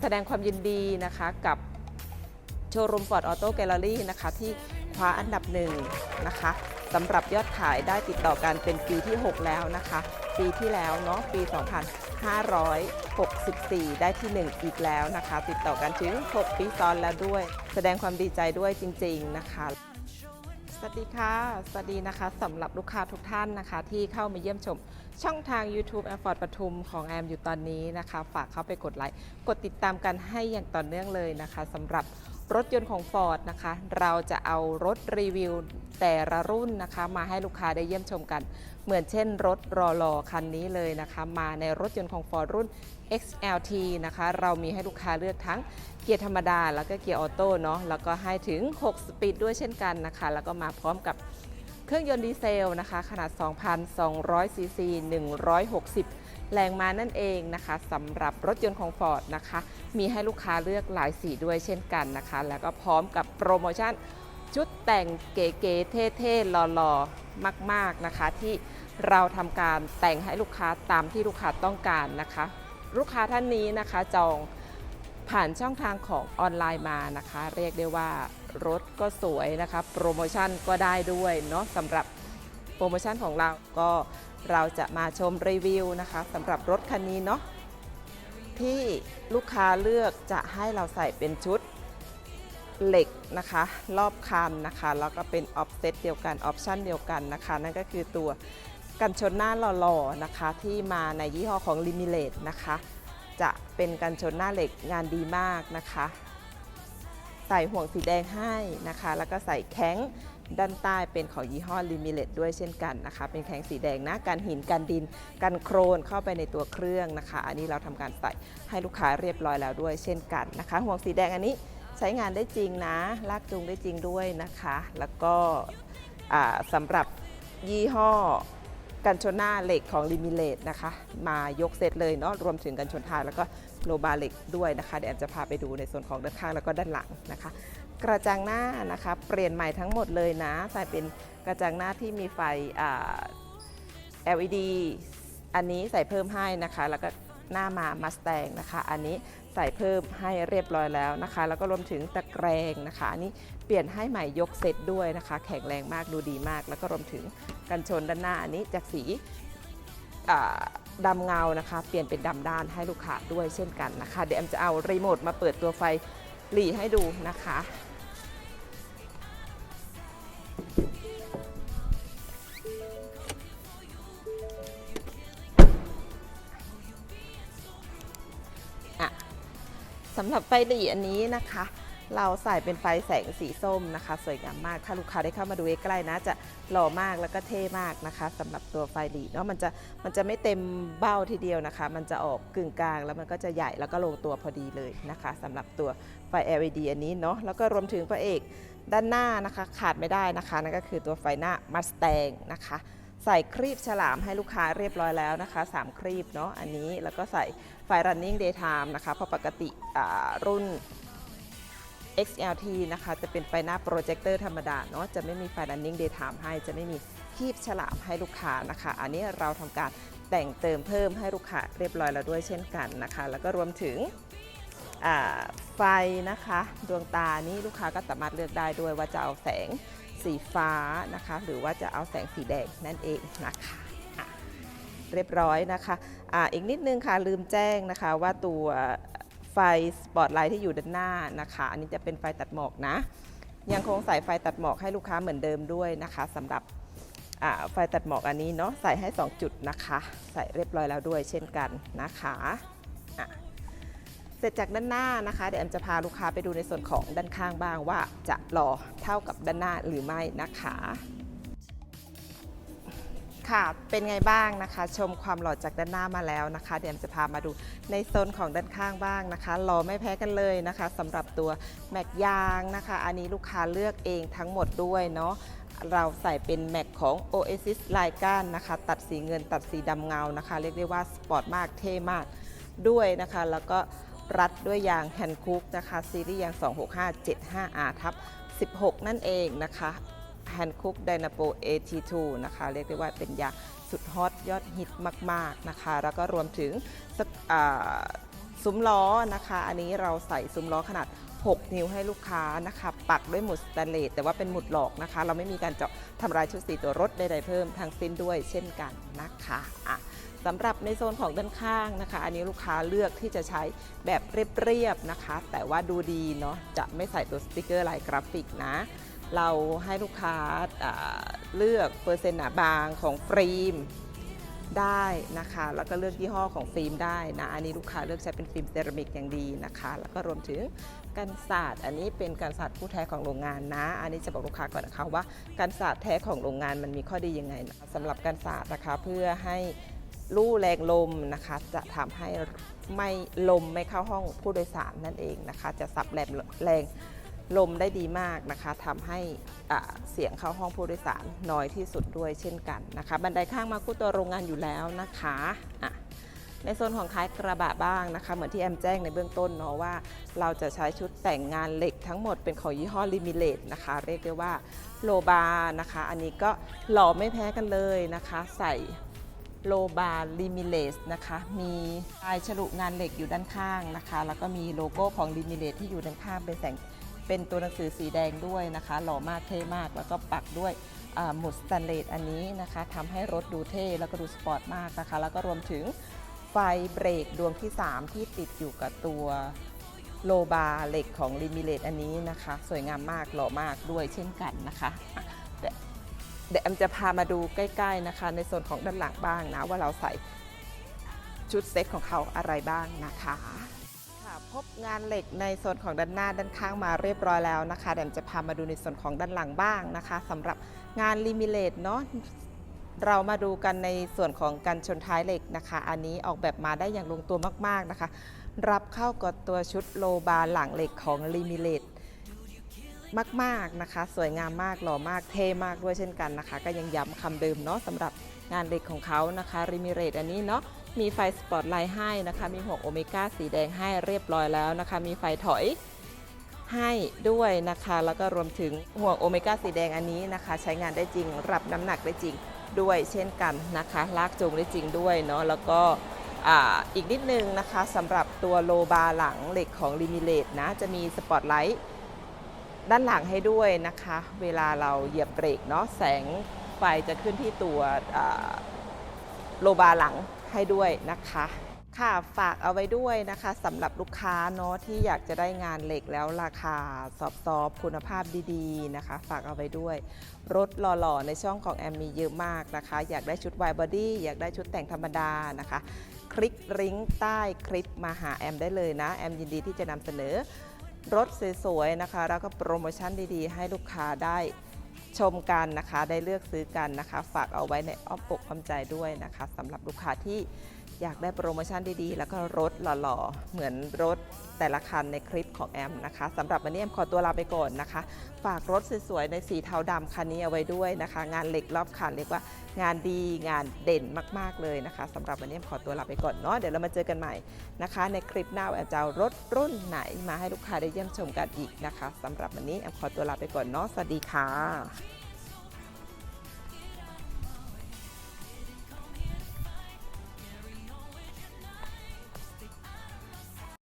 แสดงความยินดีนะคะกับโชว์รูมฟอร์ดออโต้แกลเลอรี่นะคะที่คว้าอันดับหนึ่งนะคะสำหรับยอดขายได้ติดต่อกันเป็นปีที่ 6 แล้วนะคะ ปีที่แล้วเนาะปี 2564 ได้ที่ 1 อีกแล้วนะคะ ติดต่อกันถึง 6 ปีซ้อนแล้วด้วย แสดงความดีใจด้วยจริง ๆ นะคะ วัสดีค่ะ สวัสดีนะคะสำหรับลูกค้าทุกท่านนะคะ ที่เข้ามาเยี่ยมชม ช่องทาง YouTube แอมฟอร์ดปทุมของแอมอยู่ตอนนี้นะคะ ฝากเข้าไปกดไลค์กดติดตามกันให้อย่างต่อเนื่องเลยนะคะสำหรับรถยนต์ของ Ford นะคะ เราจะเอารถรีวิว แต่ละรุ่นนะคะมาให้ลูกค้าได้เยี่ยมชมกัน เหมือนเช่นรถรอลอคันนี้เลยนะคะ มาในรถยนต์ของ Ford รุ่น XLT นะคะ เรามีให้ลูกค้าเลือกทั้งเกียร์ธรรมดา แล้วก็เกียร์ออโต้เนาะแล้วก็ให้ถึง 6 สปีดด้วยเช่นกันนะคะ แล้วก็มาพร้อมกับเครื่องยนต์ดีเซลนะคะ ขนาด 2,200 ซีซี 160 แรงม้านั่นเองนะคะสำหรับรถยนต์ของ Ford นะคะ มีให้ลูกค้าเลือกหลายสีด้วยเช่นกันนะคะ แล้วก็พร้อมกับโปรโมชั่น ชุดแต่งเก๋ๆเท่ๆหล่อๆมากๆนะคะ ที่เราทำการแต่งให้ลูกค้าตามที่ลูกค้าต้องการนะคะ ลูกค้าท่านนี้นะคะจองผ่านช่องทางของออนไลน์มานะคะ เรียกได้ว่ารถก็สวยนะคะ โปรโมชั่นก็ได้ด้วยเนาะสำหรับโปรโมชั่นของเราก็เราจะมาชมรีวิวนะคะสำหรับรถคันนี้เนาะที่ลูกค้าเลือกจะให้เราใส่เป็นชุด เหล็กนะคะรอบคันนะคะแล้วก็เป็นออฟเซตเดียวกันออปชันเดียวกันนะคะ นั่นก็คือตัวกันชนหน้าหล่อๆนะคะ ที่มาในยี่ห้อของ l i m i l a t e นะคะ จะเป็นกันชนหน้าเหล็กงานดีมากนะคะ ใส่ห่วงสีแดงให้นะคะ แล้วก็ใส่แข้งด้านใต้เป็นของยี่ห้อ l i m i l a t e ด้วยเช่นกันนะคะ เป็นแข้งสีแดงนะกันหินกันดินกันโครนเข้าไปในตัวเครื่องนะคะ อันนี้เราทำการใส่ให้ลูกค้าเรียบร้อยแล้วด้วยเช่นกันนะคะ ห่วงสีแดงอันนี้ ใช้งานได้จริงนะ ลากจูงได้จริงด้วยนะคะ แล้วก็สำหรับยี่ห้อกันชนหน้าเหล็กของลิมิเลตนะคะ มายกเซตเลยเนาะรวมถึงกันชนท้ายแล้วก็โลบาเหล็กด้วยนะคะ เดี๋ยวแอมจะพาไปดูในส่วนของด้านข้างแล้วก็ด้านหลังนะคะ กระจังหน้านะคะ เปลี่ยนใหม่ทั้งหมดเลยนะใส่เป็นกระจังหน้าที่มีไฟ LED อันนี้ใส่เพิ่มให้นะคะ แล้วก็ หน้ามามาสแตงนะคะ อันนี้ใส่เพิ่มให้เรียบร้อยแล้วนะคะ แล้วก็รวมถึงตะแกรงนะคะอันนี้เปลี่ยนให้ใหม่ยกเซตด้วยนะคะ แข็งแรงมากดูดีมาก แล้วก็รวมถึงกันชนด้านหน้าอันนี้จากสีดำเงานะคะ เปลี่ยนเป็นดำด้านให้ลูกค้าด้วยเช่นกันนะคะ เดี๋ยวแอมจะเอารีโมทมาเปิดตัวไฟหลีให้ดูนะคะ สำหรับไฟหลีอันนี้นะคะ เราใส่เป็นไฟแสงสีส้มนะคะ สวยงามมาก ถ้าลูกค้าได้เข้ามาดูใกล้ๆนะ จะหล่อมากแล้วก็เท่มากนะคะสำหรับตัวไฟหลีเนาะมันจะมันจะไม่เต็มเบ้าทีเดียวนะคะ มันจะออกกึ่งกลางแล้วมันก็จะใหญ่แล้วก็ลงตัวพอดีเลยนะคะสำหรับตัวไฟ LED อันนี้เนาะแล้วก็รวมถึงพระเอกด้านหน้านะคะขาดไม่ได้นะคะนั่นก็คือตัวไฟหน้ามัสแตงนะคะ ใส่ครีบฉลามให้ลูกค้าเรียบร้อยแล้วนะคะ 3 ครีบเนาะอันนี้แล้วก็ใส่ไฟ running daytime นะคะเพราะปกติรุ่น XLT นะคะ จะเป็นไฟหน้าโปรเจคเตอร์ธรรมดาเนาะจะไม่มีไฟ running daytime ให้จะไม่มีครีบฉลามให้ลูกค้านะคะ อันนี้เราทำการแต่งเติมเพิ่มให้ลูกค้าเรียบร้อยแล้วด้วยเช่นกันนะคะ แล้วก็รวมถึงไฟนะคะ ดวงตานี้ลูกค้าก็สามารถเลือกได้ด้วยว่าจะเอาแสง สีฟ้านะคะ หรือว่าจะเอาแสงสีแดงนั่นเองนะคะเรียบร้อยนะคะอ่าอีกนิดนึงค่ะลืมแจ้งนะคะว่าตัวไฟสปอตไลท์ที่อยู่ด้านหน้านะคะ อันนี้จะเป็นไฟตัดหมอกนะ ยังคงใส่ไฟตัดหมอกให้ลูกค้าเหมือนเดิมด้วยนะคะสำหรับอ่าไฟตัดหมอกอันนี้เนาะใส่ให้ 2 จุดนะคะ ใส่เรียบร้อยแล้วด้วยเช่นกันนะคะอะ สร็จจากด้านหน้านะคะ เดี๋ยวแอมจะพาลูกค้าไปดูในส่วนของด้านข้างบ้างว่าจะหล่อเท่ากับด้านหน้าหรือไม่นะคะ ค่ะเป็นไงบ้างนะคะ ชมความหล่อจากด้านหน้ามาแล้วนะคะ เดี๋ยวแอมจะพามาดูในโซนของด้านข้างบ้างนะคะหล่อไม่แพ้กันเลยนะคะสำหรับตัวแม็กยางนะคะ อันนี้ลูกค้าเลือกเองทั้งหมดด้วยเนาะเราใส่เป็นแม็กของ Oasis ลายก้านนะคะ ตัดสีเงินตัดสีดำเงานะคะ เรียกได้ว่าสปอร์ตมากเท่มากด้วยนะคะ แล้วก็ รัดด้วยยางแฮนคุกนะคะซีรีส์ยาง 26575R ทับ16 นั่นเองนะคะแฮนคุกไดนาโป AT2 นะคะ เรียกได้ว่าเป็นยาสุดฮอตยอดฮิตมาก ๆ นะคะ แล้วก็รวมถึงซุ้มล้อนะคะ อันนี้เราใส่ซุ้มล้อขนาด 6 นิ้วให้ลูกค้านะคะ ปักด้วยหมุดสแตนเลสแต่ว่าเป็นหมุดหลอกนะคะ เราไม่มีการเจาะทำลายชุดสีตัวรถใดๆเพิ่มทั้งสิ้นด้วยเช่นกันนะคะอะ สำหรับในโซนของด้านข้างนะคะ อันนี้ลูกค้าเลือกที่จะใช้แบบเรียบๆนะคะ แต่ว่าดูดีเนาะจะไม่ใส่ตัวสติกเกอร์ลายกราฟิกนะ เราให้ลูกค้าเลือกเปอร์เซ็นต์หนาบางของฟิล์มได้นะคะ แล้วก็เลือกยี่ห้อของฟิล์มได้นะ อันนี้ลูกค้าเลือกใช้เป็นฟิล์มเซรามิกอย่างดีนะคะ แล้วก็รวมถึงกันศาสตร์ อันนี้เป็นกันศาสตร์ผู้แท้ของโรงงานนะ อันนี้จะบอกลูกค้าก่อนนะคะว่ากันศาสตร์แท้ของโรงงานมันมีข้อดียังไงนะสำหรับกันศาสตร์นะคะเพื่อให้ ลู่แรงลมนะคะจะทำให้ไม่ลมไม่เข้าห้องผู้โดยสารนั่นเองนะคะ จะสับแรงแรงลมได้ดีมากนะคะทำให้เสียงเข้าห้องผู้โดยสารน้อยที่สุดด้วยเช่นกันนะคะ บันไดข้างมาคู่ตัวโรงงานอยู่แล้วนะคะะในโซนของท้ายกระบะบ้างนะคะ เหมือนที่แอมแจ้งในเบื้องต้นเนาะว่า เราจะใช้ชุดแต่งงานเหล็กทั้งหมดเป็นของยี่ห้อลิมิเลตนะคะ เรียกได้ว่าโลบานะคะ อันนี้ก็หล่อไม่แพ้กันเลยนะคะ ใส่ โลบาลิมิเลสนะคะ มีลายฉลุงานเหล็กอยู่ด้านข้างนะคะ แล้วก็มีโลโก้ของลิมิเลตที่อยู่ด้านข้างเป็นแสงเป็นตัวหนังสือสีแดงด้วยนะคะ หล่อมากเท่มาก แล้วก็ปักด้วยหมุดสแตนเลสอันนี้นะคะทำให้รถดูเท่แล้วก็ดูสปอร์ตมากนะคะ แล้วก็รวมถึงไฟเบรกดวงที่ 3 ที่ติดอยู่กับตัวโลบาเหล็กของลิมิเลตอันนี้นะคะ สวยงามมากหล่อมากด้วยเช่นกันนะคะ เดี๋ยวแอมจะพามาดูใกล้ ๆนะคะ ในส่วนของด้านหลังบ้างนะว่าเราใส่ชุดเซ็ตของเขาอะไรบ้างนะคะค่ะพบงานเหล็กในส่วนของด้านหน้าด้านข้างมาเรียบร้อยแล้วนะคะเดี๋ยวจะพามาดูในส่วนของด้านหลังบ้างนะคะสำหรับงานลิมิเลตเนาะเรามาดูกันในส่วนของการชนท้ายเหล็กนะคะ อันนี้ออกแบบมาได้อย่างลงตัวมากๆนะคะ รับเข้ากับตัวชุดโลบาร์หลังเหล็กของลิมิเลต มาก ๆนะคะ สวยงามมากหล่อมากเท่มากด้วยเช่นกันนะคะ ก็ยังย้ำคำเดิมเนาะสำหรับงานเหล็กของเขานะคะริมิเลตอันนี้เนาะมีไฟสปอตไลท์ให้นะคะ มีห่วงโอเมก้าสีแดงให้เรียบร้อยแล้วนะคะ มีไฟถอยให้ด้วยนะคะ แล้วก็รวมถึงห่วงโอเมก้าสีแดงอันนี้นะคะ ใช้งานได้จริง รับน้ำหนักได้จริงด้วยเช่นกันนะคะ ลากจูงได้จริงด้วยเนาะแล้วก็อ,อีกนิดนึงนะคะสำหรับตัวโลบาร์หลังเหล็กของลิมิเลตนะ จะมีสปอตไลท์ ด้านหลังให้ด้วยนะคะ เวลาเราเหยียบเบรกเนาะแสงไฟจะขึ้นที่ตัวโลบาร์หลังให้ด้วยนะคะค่ะฝากเอาไว้ด้วยนะคะสำหรับลูกค้าเนาะที่อยากจะได้งานเหล็กแล้วราคาสอบซอบคุณภาพดีๆนะคะ ฝากเอาไว้ด้วย รถหล่อๆในช่องของแอมมีเยอะมากนะคะ อยากได้ชุดวายบอดี้อยากได้ชุดแต่งธรรมดานะคะ คลิกลิงก์ใต้คลิปมาหาแอมได้เลยนะ แอมยินดีที่จะนำเสนอ รถสวยๆนะคะ แล้วก็โปรโมชั่นดีๆ ให้ลูกค้าได้ชมกันนะคะ ได้เลือกซื้อกันนะคะ ฝากเอาไว้ในอ้อมอกความใจด้วยนะคะสำหรับลูกค้าที่ อยากได้โปรโมชั่นดีๆ แล้วก็รถหล่อๆ เหมือนรถแต่ละคันในคลิปของแอมนะคะสำหรับวันนี้แอมขอตัวลาไปก่อนนะคะ ฝากรถสวยๆ ในสีเทาดำคันนี้เอาไว้ด้วยนะคะ งานเหล็กรอบคันเรียกว่างานดีงานเด่นมากๆเลยนะคะสำหรับวันนี้แอมขอตัวลาไปก่อนเนาะเดี๋ยวเรามาเจอกันใหม่นะคะ ในคลิปหน้าแอมจะเอารถรุ่นไหนมาให้ลูกค้าได้เยี่ยมชมกันอีกนะคะสำหรับวันนี้แอมขอตัวลาไปก่อนเนาะสวัสดีค่ะ